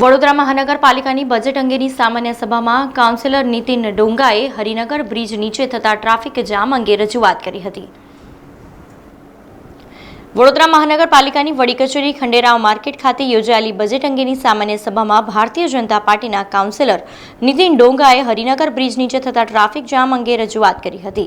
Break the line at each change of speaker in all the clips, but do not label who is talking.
વડોદરા મહાનગરપાલિકાની બજેટ અંગેની સામાન્ય સભામાં કાઉન્સિલર નીતિન ડોંગાએ હરિનગર બ્રિજ નીચે થતા ટ્રાફિક જામ અંગે રજૂઆત કરી હતી. વડોદરા મહાનગરપાલિકાની વડી કચેરી ખંડેરાવ માર્કેટ ખાતે યોજાયેલી બજેટ અંગેની સામાન્ય સભામાં ભારતીય જનતા પાર્ટીના કાઉન્સિલર નીતિન ડોંગાએ હરિનગર બ્રિજ નીચે થતા ટ્રાફિક જામ અંગે રજૂઆત કરી હતી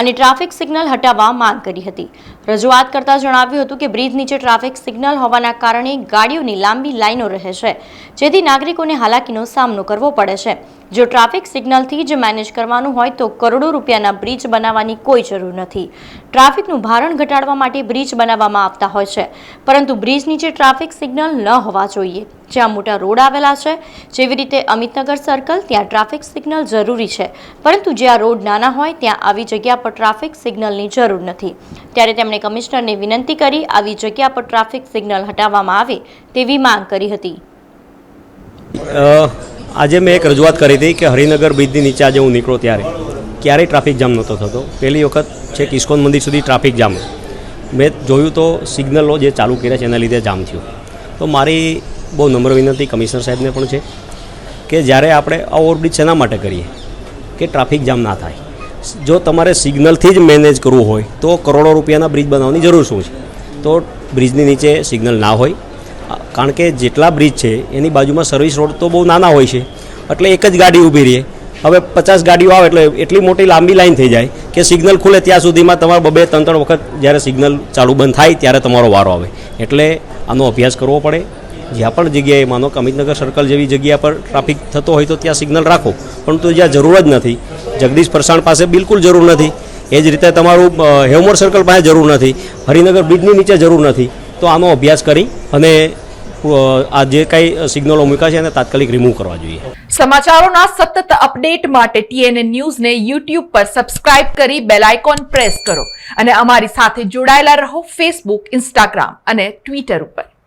અને ટ્રાફિક સિગ્નલ હટાવવા માંગ કરી હતી. રજૂઆત કરતા જણાવ્યું હતું કે બ્રિજ નીચે ટ્રાફિક સિગ્નલ હોવાના કારણે ગાડીઓની લાંબી લાઈનો રહે છે, જેથી નાગરિકોને હાલાકીનો સામનો કરવો પડે છે. જો ટ્રાફિક સિગ્નલથી જ મેનેજ કરવાનું હોય તો કરોડો રૂપિયાના બ્રિજ બનાવવાની કોઈ જરૂર નથી. ટ્રાફિકનું ભારણ ઘટાડવા માટે બ્રિજ બનાવવામાં આવતા હોય છે. પરંતુ બ્રિજ નીચે ટ્રાફિક સિગ્નલ ન હોવા જોઈએ. જ્યાં મોટા રોડ આવેલા છે, જેવી રીતે અમિતનગર સર્કલ ત્યાં ટ્રાફિક સિગ્નલ જરૂરી છે. પરંતુ જ્યાં રોડ નાના હોય, ત્યાં આવી જગ્યા પર ટ્રાફિક સિગ્નલની જરૂર નથી. ત્યારે તેમણે કમિશનરને વિનંતી કરી આવી જગ્યા પર ટ્રાફિક સિગ્નલ હટાવવામાં આવે તેવી માંગ કરી હતી.
આજે મેં એક રજૂઆત કરી હતી કે હરિનગર બ્રિજની નીચે આજે હું નીકળો ત્યારે. ક્યારેય ટ્રાફિક જામ નહોતો થતો. પહેલી વખત છેક ઇસ્કોન મંદિર સુધી ટ્રાફિક જામ. મેં જોયું તો સિગ્નલો જે ચાલુ કર્યા છે, એના લીધે જામ થયું. તો મારી બહુ નમ્ર વિનંતી કમિશનર સાહેબને પણ છે કે જ્યારે આપણે આ ઓવરબ્રિજ શેના માટે કરીએ, કે ટ્રાફિક જામ ના થાય. જો તમારે સિગ્નલથી જ મેનેજ કરવું હોય, તો કરોડો રૂપિયાના બ્રિજ બનાવવાની જરૂર શું છે? તો બ્રિજની નીચે સિગ્નલ ના હોય. કારણ કે જેટલા બ્રિજ છે, એની બાજુમાં સર્વિસ રોડ તો બહુ નાના હોય છે. એટલે એક જ ગાડી ઊભી રહે. હવે પચાસ ગાડીઓ આવે એટલે એટલી મોટી લાંબી લાઈન થઈ જાય. કે સિગ્નલ ખુલે ત્યાં સુધીમાં તમારે બબે ત્રણ ત્રણ વખત જ્યારે સિગ્નલ ચાલુ બંધ થાય ત્યારે તમારો વારો આવે. એટલે આનો અભ્યાસ કરવો પડે. જ્યાં પણ જગ્યાએ માનો કે અમિતનગર સર્કલ જેવી જગ્યા પર ટ્રાફિક થતો હોય તો ત્યાં સિગ્નલ રાખો. પરંતુ જ્યાં જરૂર જ નથી, જગદીશ ફરસાણ પાસે બિલકુલ જરૂર નથી. એ જ રીતે તમારું હેવમોર સર્કલ પાસે જરૂર નથી. હરિનગર બ્રિજની નીચે જરૂર નથી. તો આનો અભ્યાસ કરી અને આ જે કાંઈ સિગ્નલો મૂક્યા છે એને તાત્કાલિક રિમૂવ કરવા જોઈએ.
સમાચારોના સતત અપડેટ માટે ટીએનએ ન્યૂઝને યુટ્યુબ પર સબસ્ક્રાઇબ કરી બેલ આઇકોન પ્રેસ કરો અને અમારી સાથે જોડાયેલા રહો ફેસબુક ઇન્સ્ટાગ્રામ અને ટ્વિટર ઉપર.